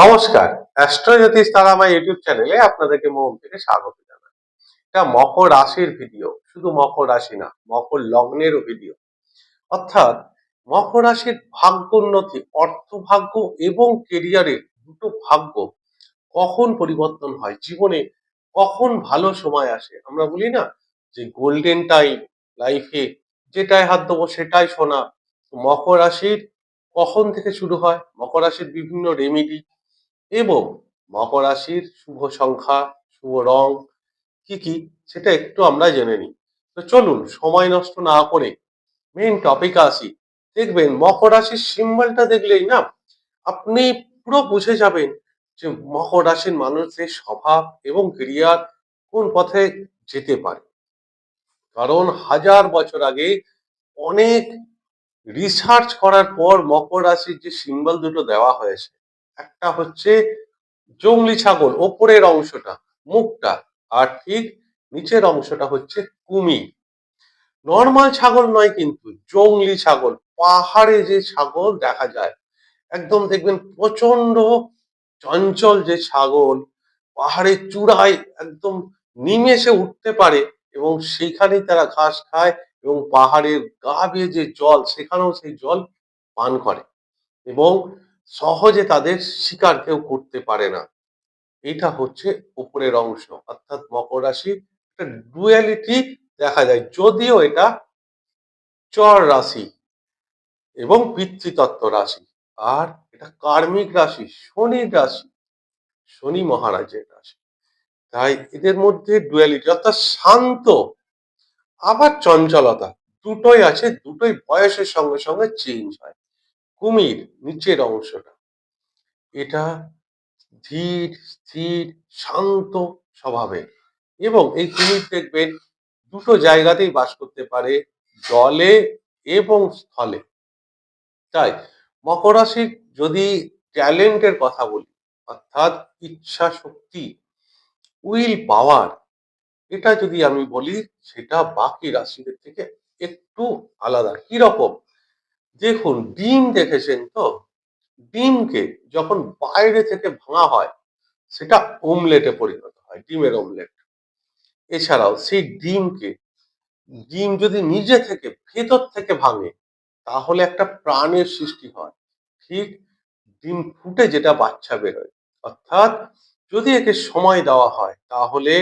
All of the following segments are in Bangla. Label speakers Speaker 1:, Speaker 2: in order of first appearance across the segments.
Speaker 1: নমস্কার, অ্যাস্ট্রোজ্যোতিষ তারামা ইউটিউব চ্যানেলে আপনাদেরকে মন থেকে স্বাগত জানাই। এটা মকর রাশির ভিডিও, শুধু মকর রাশি না, মকর লগ্নেরও ভিডিও। অর্থাৎ মকর রাশির ভাগ্য উন্নতি, অর্থ ভাগ্য এবং কেরিয়ারের দুটো ভাগ্য কখন পরিবর্তন হয়, জীবনে কখন ভালো সময় আসে, আমরা বলি না যে গোল্ডেন টাইম লাইফে যেটাই হাত দেবো সেটাই শোনা মকর রাশির কখন থেকে শুরু হয়? মকর রাশির বিভিন্ন রেমিডি এবং মকর রাশির শুভ সংখ্যা, শুভ রং কি কি সেটা একটু আমরা জেনে নিই। তো চলুন, সময় নষ্ট না করে মেইন টপিক আসি। দেখবেন, মকর রাশির সিম্বলটা দেখলেই না, আপনি পুরো বুঝে যাবেন যে মকর রাশির মানুষদের স্বভাব এবং ক্রিয়ার কোন পথে যেতে পারে। কারণ হাজার বছর আগে অনেক রিসার্চ করার পর মকর রাশির যে সিম্বল দুটো দেওয়া হয়েছে একটা হচ্ছে জংলি ছাগল, ওপরের অংশটা, মুখটা, আর ঠিক নিচের অংশটা হচ্ছে কুমির। নর্মাল ছাগল নয় কিন্তু জংলি ছাগল, পাহাড়ে যে ছাগল দেখা যায়, একদম দেখবেন প্রচণ্ড চঞ্চল যে ছাগল, পাহাড়ের চূড়ায় একদম নিমেষে উঠতে পারে এবং সেখানেই তারা ঘাস খায় এবং পাহাড়ের গা বেয়ে যে জল, সেখানেও সেই জল পান করে। এবং সহজে তাদের শিকার কেউ করতে পারে না। এটা হচ্ছে উপরের অংশ, অর্থাৎ মকর রাশি একটা ডুয়ালিটি দেখা যায়। যদিও এটা চর রাশি এবং পিতৃতত্ত্ব রাশি, আর এটা কার্মিক রাশি, শনির রাশি, শনি মহারাজের রাশি। তাই এদের মধ্যে ডুয়ালিটি অর্থাৎ শান্ত, আবার চঞ্চলতা, দুটোই আছে, দুটোই বয়সের সঙ্গে সঙ্গে চেঞ্জ হয়। কুমির, নিচের অংশটা। এটা ধীর, স্থির, শান্ত স্বভাবের। এবং এই কুমির দেখবেন দুটো জায়গাতেই বাস করতে পারে, জলে এবং স্থলে। তাই মকর রাশির যদি ট্যালেন্টের কথা বলি, অর্থাৎ ইচ্ছা শক্তি, উইল পাওয়ার, এটা যদি আমি বলি, সেটা বাকি রাশিদের থেকে একটু আলাদা। কীরকম? দেখুন, ডিম দেখেছেন তো? ডিমকে যখন বাইরে থেকে ভাঙা হয়, সেটা ওমলেটে পরিণত হয়, ডিমের ওমলেট এছাড়াও সেই ডিমকে, ডিম যদি নিজে থেকে, ভেতর থেকে ভাঙে, তাহলে একটা প্রাণের সৃষ্টি হয়। ঠিক ডিম ফুটে যেটা বাচ্চা বেরোয়। অর্থাৎ যদি একে সময় দেওয়া হয়, তাহলে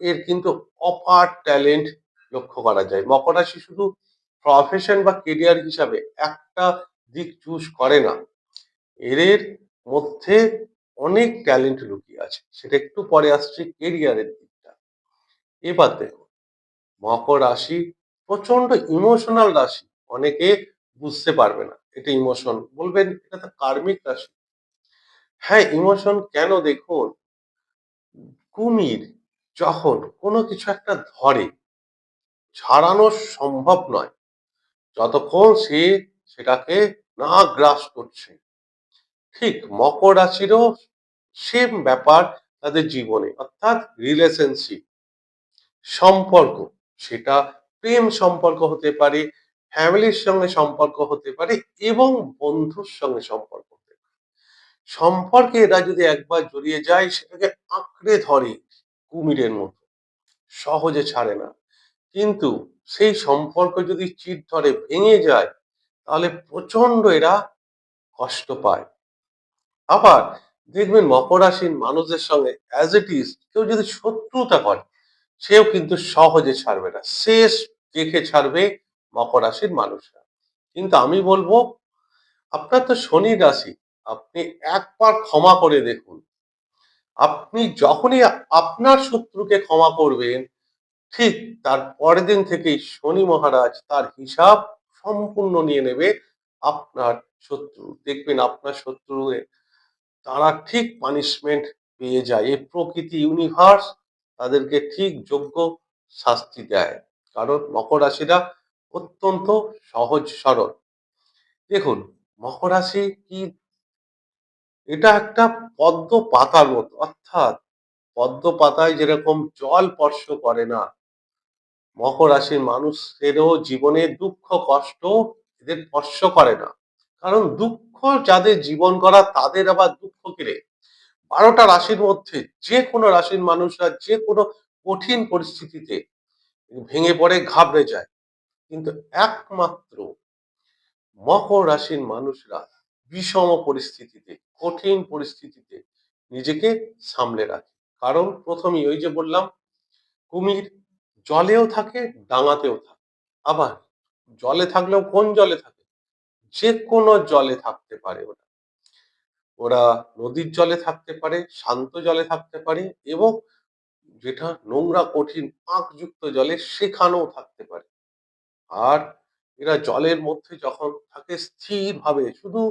Speaker 1: এর কিন্তু অপার ট্যালেন্ট লক্ষ্য করা যায়। মকরাশি শুধু প্রফেশন বা কেরিয়ার হিসাবে একটা দিক চুজ করে না। এর মধ্যে অনেক ট্যালেন্ট লুকিয়ে আছে। সেটা একটু পরে আসছে কেরিয়ারের দিকটা। এবার দেখুন মকর রাশি প্রচণ্ড ইমোশনাল রাশি। অনেকে বুঝতে পারবে না, এটা ইমোশন বলবেন, এটা তো কার্মিক রাশি। হ্যাঁ ইমোশন কেন দেখুন? কুমির যখন কোনো কিছু একটা ধরে ছাড়ানো সম্ভব নয়। যতক্ষণ সে সেটাকে না গ্রাস করছে। ঠিক মকর রাশিরও সেম ব্যাপার তাদের জীবনে, অর্থাৎ রিলেশনশিপ সম্পর্ক। সেটা প্রেম সম্পর্ক হতে পারে, ফ্যামিলির সঙ্গে সম্পর্ক হতে পারে এবং বন্ধুর সঙ্গে সম্পর্ক হতে পারে। সম্পর্কে এরা যদি একবার জড়িয়ে যায়, সেটাকে আঁকড়ে ধরে কুমিরের মতো। সহজে ছাড়ে না। কিন্তু সেই সম্পর্ক যদি চিট ধরে ভেঙে যায়, তাহলে প্রচণ্ড এরা কষ্ট পায়। আবার দেখবেন মকর রাশির মানুষদের সঙ্গে অ্যাজ ইট ইজ কেউ যদি শত্রুতা করে, সেও কিন্তু সহজে ছাড়বে না। শেষ দেখে ছাড়বে মকর রাশির মানুষরা। কিন্তু আমি বলব, আপনার তো শনি রাশি, আপনি একবার ক্ষমা করে দেখুন। আপনি যখনই আপনার শত্রুকে ক্ষমা করবেন ঠিক তার পরের দিন থেকেই শনি মহারাজ তার হিসাব সম্পূর্ণ নিয়ে নেবে আপনার শত্রু। দেখবেন আপনার শত্রু তারা ঠিক পানিশমেন্ট পেয়ে যায়। এই প্রকৃতি ইউনিভার্স তাদেরকে ঠিক যোগ্য শাস্তি দেয়। কারণ মকর রাশিরা অত্যন্ত সহজ সরল। দেখুন, মকর রাশি কি, এটা একটা পদ্ম পাতার মতো। অর্থাৎ পদ্ম পাতায় যেরকম জল স্পর্শ করে না মকর রাশির মানুষেরও জীবনে দুঃখ, কষ্ট এদের স্পর্শ করে না। কারণ দুঃখ যাদের জীবন করা, তাদের আবার দুঃখ কিরে বারোটা রাশির মধ্যে যে কোনো রাশির মানুষরা যে কোনো কঠিন পরিস্থিতিতে ভেঙে পড়ে, ঘাবড়ে যায়। কিন্তু একমাত্র মকর রাশির মানুষরা বিষম পরিস্থিতিতে, কঠিন পরিস্থিতিতে নিজেকে সামলে রাখে। কারণ প্রথমেই ওই যে বললাম, কুমির জলেও থাকে, ডাঙাতেও থাকে। আবার জলে থাকলেও কোন জলে থাকে? যে কোনো জলে থাকতে পারে ওরা ওরা নদীর জলে থাকতে পারে, শান্ত জলে থাকতে পারে এবং যেটা নোংরা, কঠিন, পাঁকযুক্ত জলে সেখানেও থাকতে পারে। আর এরা জলের মধ্যে যখন থাকে স্থির ভাবে শুধু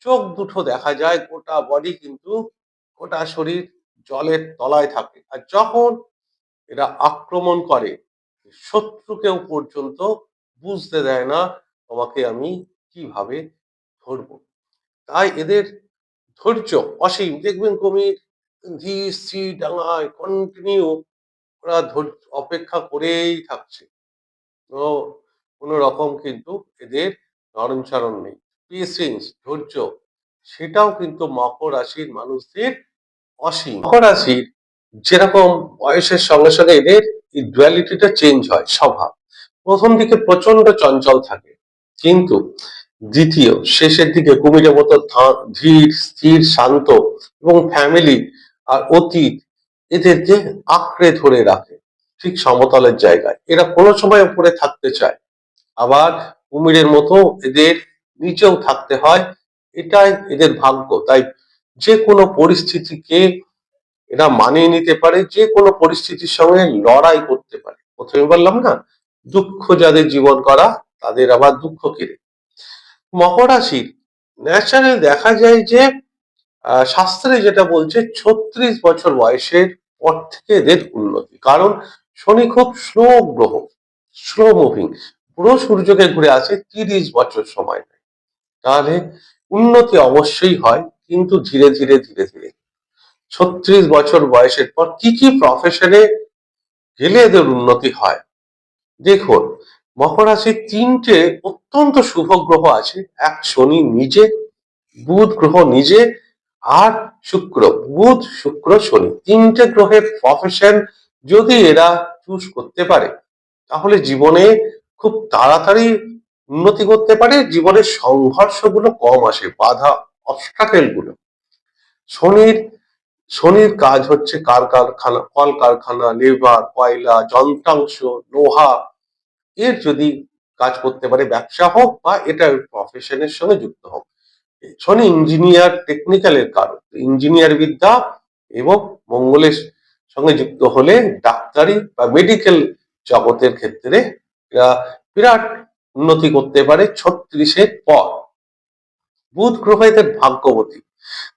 Speaker 1: চোখ দুটো দেখা যায়, গোটা বডি কিন্তু গোটা শরীর জলের তলায় থাকে। আর যখন এরা আক্রমণ করে। শত্রুকেও পর্যন্ত বুঝতে দেয় না, তোমাকে আমি কীভাবে ধরবো। তাই এদের ধৈর্য অসীম। দেখবেন কুমির ধীর ডাঙায় কন্টিনিউ ওরা ধৈর্য অপেক্ষা করেই থাকছে। তো কোনো রকম কিন্তু এদের নরণচরণ নেই। পেশেন্স ধৈর্য, সেটাও কিন্তু মকর রাশির মানুষদের অসীম। মকর রাশির যেরকম বয়সের সঙ্গে সঙ্গে এদের ডুয়ালিটিটা চেঞ্জ হয় স্বভাব। প্রথম দিকে প্রচণ্ড চঞ্চল থাকে, কিন্তু দ্বিতীয়, শেষের দিকে কুমিরের মতো ধীর, স্থির, শান্ত এবং ফ্যামিলি আর অতীত এদেরকে আঁকড়ে ধরে রাখে ঠিক সমতলের জায়গায়। এরা কোনো সময় উপরে থাকতে চায়, আবার কুমিরের মতো এদের নিচেও থাকতে হয়, এটাই এদের ভাগ্য। তাই যে কোনো পরিস্থিতিকে এরা মানিয়ে নিতে পারে, যে কোনো পরিস্থিতির সঙ্গে লড়াই করতে পারে। প্রথমে বললাম না, দুঃখ যাদের জীবন করা, তাদের আবার দুঃখ কেড়ে। মকর রাশির ন্যাচারাল দেখা যায় যে শাস্ত্রে যেটা বলছে, ছত্রিশ বছর বয়সের পর থেকে এদের উন্নতি। কারণ শনি খুব স্লো গ্রহ স্লো মুভিং পুরো সূর্যকে ঘুরে আসে তিরিশ বছর সময় নেয়। তাহলে উন্নতি অবশ্যই হয়, কিন্তু ধীরে ধীরে ধীরে ধীরে ছত্রিশ বছর বয়সের পর কি কি প্রফেশনে গেলে এদের উন্নতি হয়? দেখুন মকর রাশির তিনটে অত্যন্ত শুভ গ্রহ আছে। এক শনি নিজে, বুধ গ্রহ নিজে, আর শুক্র, বুধ, শুক্র, শনি। তিনটে গ্রহের প্রফেশন যদি এরা চুজ করতে পারে, তাহলে জীবনে খুব তাড়াতাড়ি উন্নতি করতে পারে। জীবনের সংঘর্ষগুলো কম আসে, বাধা অবস্টাকেলগুলো। শনির শনির কাজ হচ্ছে কার কারখানা কল কারখানা লেবার, কয়লা, যন্ত্রাংশ, লোহা। এর যদি কাজ করতে পারে ব্যবসা হোক বা এটা প্রফেশনের সঙ্গে যুক্ত হোক। শনি ইঞ্জিনিয়ার টেকনিক্যালের কারণ। ইঞ্জিনিয়ার বিদ্যা এবং মঙ্গলের সঙ্গে যুক্ত হলে ডাক্তারি বা মেডিকেল জগতের ক্ষেত্রে এরা বিরাট উন্নতি করতে পারে ছত্রিশের পর। বুধ গ্রহ এদের ভাগ্যবতী।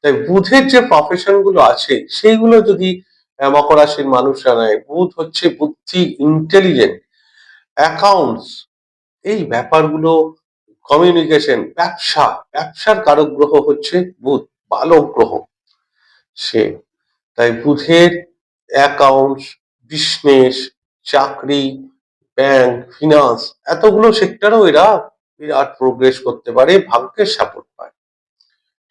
Speaker 1: তাই বুধের যে প্রফেশনগুলো আছে, সেইগুলো যদি মকর রাশির মানুষরা নেয় বুধ হচ্ছে বুদ্ধি ইন্টেলিজেন্ট অ্যাকাউন্টস এই ব্যাপারগুলো কমিউনিকেশন ব্যবসা, ব্যবসার কারক গ্রহ হচ্ছে বুধ, বালক গ্রহ, সে। তাই বুধের অ্যাকাউন্টস বিজনেস চাকরি ব্যাংক ফিনান্স এতগুলো সেক্টরেও এরা, বিরাট প্রোগ্রেস করতে পারে, ভাগ্যের পায়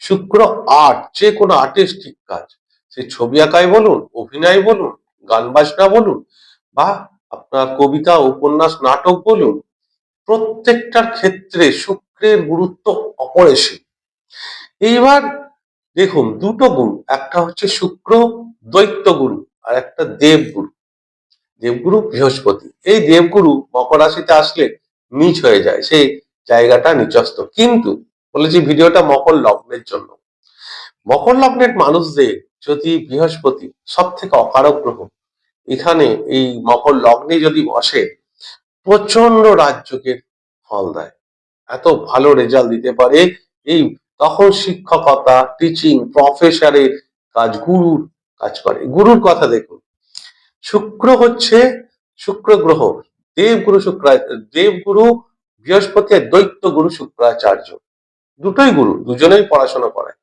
Speaker 1: শুক্র আর্ট যে কোনো আর্টিস্টিক কাজ। সে ছবি আঁকায় বলুন, অভিনয় বলুন, গান বাজনা বলুন, বা আপনার কবিতা, উপন্যাস, নাটক বলুন প্রত্যেকটার ক্ষেত্রে শুক্রের গুরুত্ব অপরিসীম। এইবার দেখুন, দুটো গুণ, একটা হচ্ছে শুক্র দৈত্য গুরু, আর একটা দেবগুরু। দেবগুরু বৃহস্পতি। এই দেবগুরু মকর রাশিতে আসলে নিচ হয়ে যায় সেই জায়গাটা নিচস্ত কিন্তু বলেছি ভিডিওটা মকর লগ্নের জন্য। মকর লগ্নের মানুষদের যদি বৃহস্পতি সব থেকে অকারক গ্রহ, এখানে এই মকর লগ্নে যদি বসে প্রচণ্ড রাজ্যকে ফল দেয়। এত ভালো রেজাল্ট দিতে পারে। এই তখন শিক্ষকতা টিচিং প্রফেসরের কাজ, গুরুর কাজ করে। গুরুর কথা দেখুন। শুক্র হচ্ছে শুক্র গ্রহ। দেবগুরু শুক্র, দেবগুরু বৃহস্পতি আর দৈত্য গুরু শুক্রাচার্য। দুটোই গুরু, দুজনেই পড়াশোনা করায়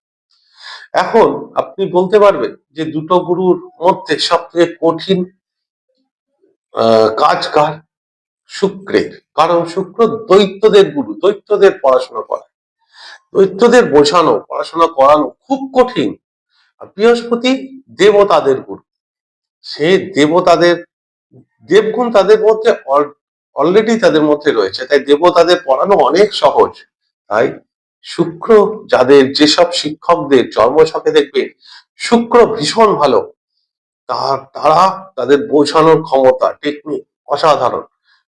Speaker 1: এখন আপনি বলতে পারবেন যে দুটো গুরুর মধ্যে সব থেকে কঠিন কাজ কার? শুক্রের। কারণ শুক্র দৈত্যদের গুরু, দৈত্যদের পড়াশোনা করায় দৈত্যদের বোঝানো, পড়াশোনা করানো খুব কঠিন। বৃহস্পতি দেবতাদের গুরু। সে দেবতাদের, দেবগুণ তাদের মধ্যে অলরেডি তাদের মধ্যে রয়েছে। তাই দেবতাদের পড়ানো অনেক সহজ। তাই শুক্র যাদের যেসব শিক্ষকদের জন্মছকে দেখবে, শুক্র ভীষণ ভালো। তার, তারা তাদের বোঝানোর ক্ষমতা টেকনিক অসাধারণ।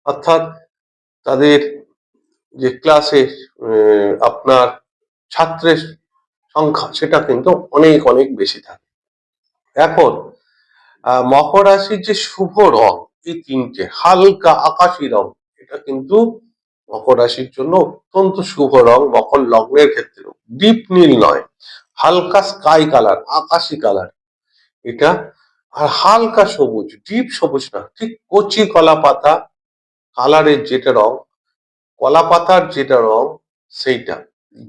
Speaker 1: অর্থাৎ তাদের যে ক্লাসে আপনার ছাত্রের সংখ্যা, সেটা কিন্তু অনেক অনেক বেশি থাকে। এখন মকর রাশির যে শুভ রং, এই তিনটে, হালকা আকাশি রং, এটা কিন্তু মকর রাশির জন্য অত্যন্ত শুভ রং, মকর লগ্নের ক্ষেত্রে। ডিপ নীল নয়, হালকা স্কাই কালার আকাশি কালার এটা আর হালকা সবুজ ডিপ সবুজ না, ঠিক কচি কলা পাতা কালারের যেটা রং কলা পাতার যেটা রং, সেইটা।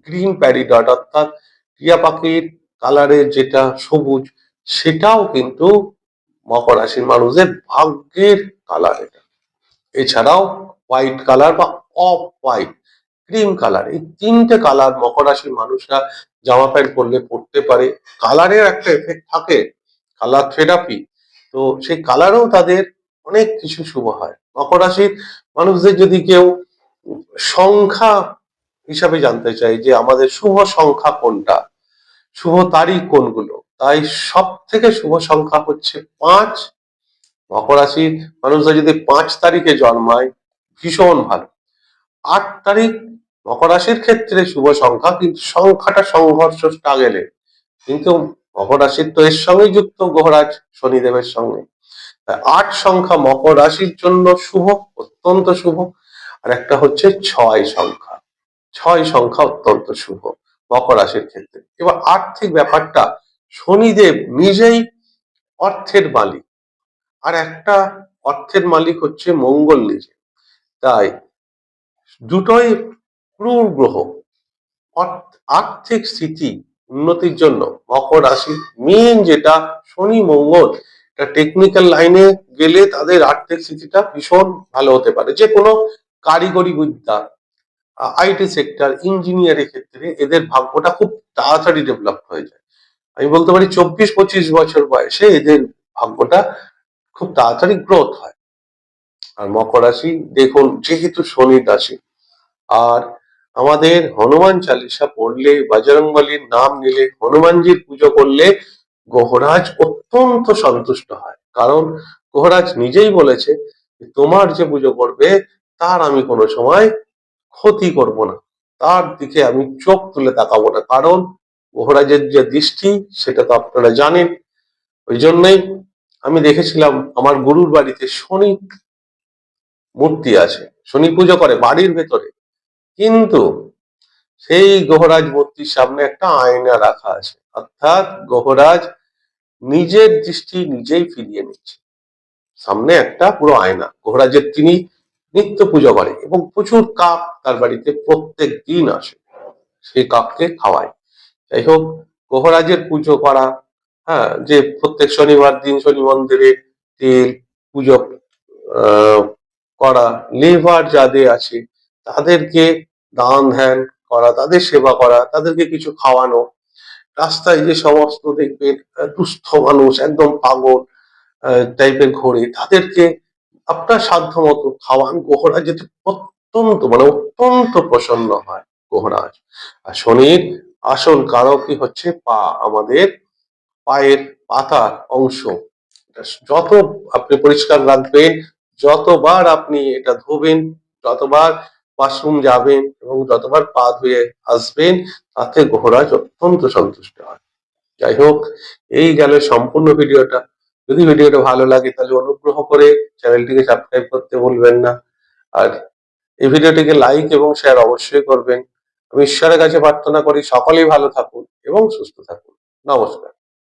Speaker 1: গ্রিন প্যারিডট অর্থাৎ টিয়া পাখির কালারের যেটা সবুজ, সেটাও কিন্তু মকর রাশির মানুষদের ভাগ্যের কালার এটা। এছাড়াও হোয়াইট কালার বা অফ হোয়াইট ক্রিম কালার এই তিনটে কালার মকর রাশির মানুষরা জামা প্যান্ট পরলে পরতে পারে। কালারের একটা এফেক্ট থাকে কালার থেরাপি তো সেই কালারও তাদের অনেক কিছু শুভ হয়। মকর রাশির মানুষদের যদি কেউ সংখ্যা হিসাবে জানতে চাই যে আমাদের শুভ সংখ্যা কোনটা, শুভ তারিখ কোনগুলো, তাই সব থেকে শুভ সংখ্যা হচ্ছে পাঁচ। মকর রাশির মানুষরা যদি পাঁচ তারিখে জন্মায়, ভীষণ ভালো। আট তারিখ মকর রাশির ক্ষেত্রে শুভ সংখ্যা, কিন্তু সংখ্যাটা সংঘর্ষ গেলে কিন্তু মকর রাশির তো এর সঙ্গে যুক্ত গ্রহরাজ শনিদেবের সঙ্গে। আট সংখ্যা মকর রাশির জন্য শুভ, অত্যন্ত শুভ। আর একটা হচ্ছে ছয় সংখ্যা। ছয় সংখ্যা অত্যন্ত শুভ মকর রাশির ক্ষেত্রে। এবার আর্থিক ব্যাপারটা, শনিদেব নিজেই অর্থের মালিক। আর একটা অর্থের মালিক হচ্ছে মঙ্গল নিজে। তাই দুটোই ক্রূর গ্রহ। আর্থিক স্থিতি উন্নতির জন্য মকর রাশি মেন যেটা শনি, মঙ্গল টেকনিক্যাল লাইনে গেলে তাদের আর্থিক স্থিতিটা ভীষণ ভালো হতে পারে। যে কোনো কারিগরি বিদ্যা আইটি সেক্টর ইঞ্জিনিয়ারের ক্ষেত্রে এদের ভাগ্যটা খুব তাড়াতাড়ি ডেভেলপ হয়ে যায়। আমি বলতে পারি চব্বিশ, পঁচিশ বছর বয়সে এদের ভাগ্যটা খুব তাড়াতাড়ি গ্রোথ হয়। আর মকর রাশি, দেখুন, যেহেতু শনির রাশি আর আমাদের হনুমান চালিসা পড়লে বজরংবলীর নাম নিলে, হনুমানজির পুজো করলে গহরাজ অত্যন্ত সন্তুষ্ট হয়। কারণ গহরাজ নিজেই বলেছে তোমার যে পুজো করবে, তার আমি কোনো সময় ক্ষতি করব না। তার দিকে আমি চোখ তুলে তাকাবো না। কারণ গহরাজের যে দৃষ্টি, সেটা তো আপনারা জানেন। ওই জন্যই আমি দেখেছিলাম, আমার গুরুর বাড়িতে শনি মূর্তি আছে। শনি পুজো করে বাড়ির ভেতরে। কিন্তু সেই গহরাজ মূর্তির সামনে একটা আয়না রাখা আছে। অর্থাৎ গহরাজ নিজের দৃষ্টি নিজেই ফিরিয়ে নিচ্ছে। সামনে একটা পুরো আয়না। গহরাজের তিনি নিত্য পুজো করে এবং প্রচুর কাপ তার বাড়িতে প্রত্যেক দিন আসে। সেই কাপকে খাওয়ায়। যাই হোক, গহরাজের পুজো করা হ্যাঁ যে প্রত্যেক শনিবার দিন শনি মন্দিরে তেল, পুজো করা, লেবার যাদের আছে তাদেরকে দান ধ্যান করা, তাদের সেবা করা, তাদেরকে কিছু খাওয়ানো। রাস্তায় যে সমস্ত দেখবেন দুস্থ মানুষ, একদম পাগল টাইপের ঘোরে তাদেরকে আপনার সাধ্য মতো খাওয়ান। গোহরাজ যেতে অত্যন্ত মানে অত্যন্ত প্রসন্ন হয় গোহরাজ। আর শনির আসল কারকই হচ্ছে পা। আমাদের পায়ের পাতার অংশ। যত আপনি পরিষ্কার রাখবেন, যতবার আপনি এটা ধোবেন, যতবার ওয়াশরুম যাবেন এবং যতবার পা ধুয়ে আসবেন, তাতে গোহরাজ অত্যন্ত সন্তুষ্ট হয়। যাই হোক, এই গেল সম্পূর্ণ ভিডিওটা। যদি ভিডিওটা ভালো লাগে, তাহলে অনুগ্রহ করে চ্যানেলটিকে সাবস্ক্রাইব করতে ভুলবেন না। আর এই ভিডিওটিকে লাইক এবং শেয়ার অবশ্যই করবেন। আমি ঈশ্বরের কাছে প্রার্থনা করি, সকলেই ভালো থাকুন এবং সুস্থ থাকুন। নমস্কার।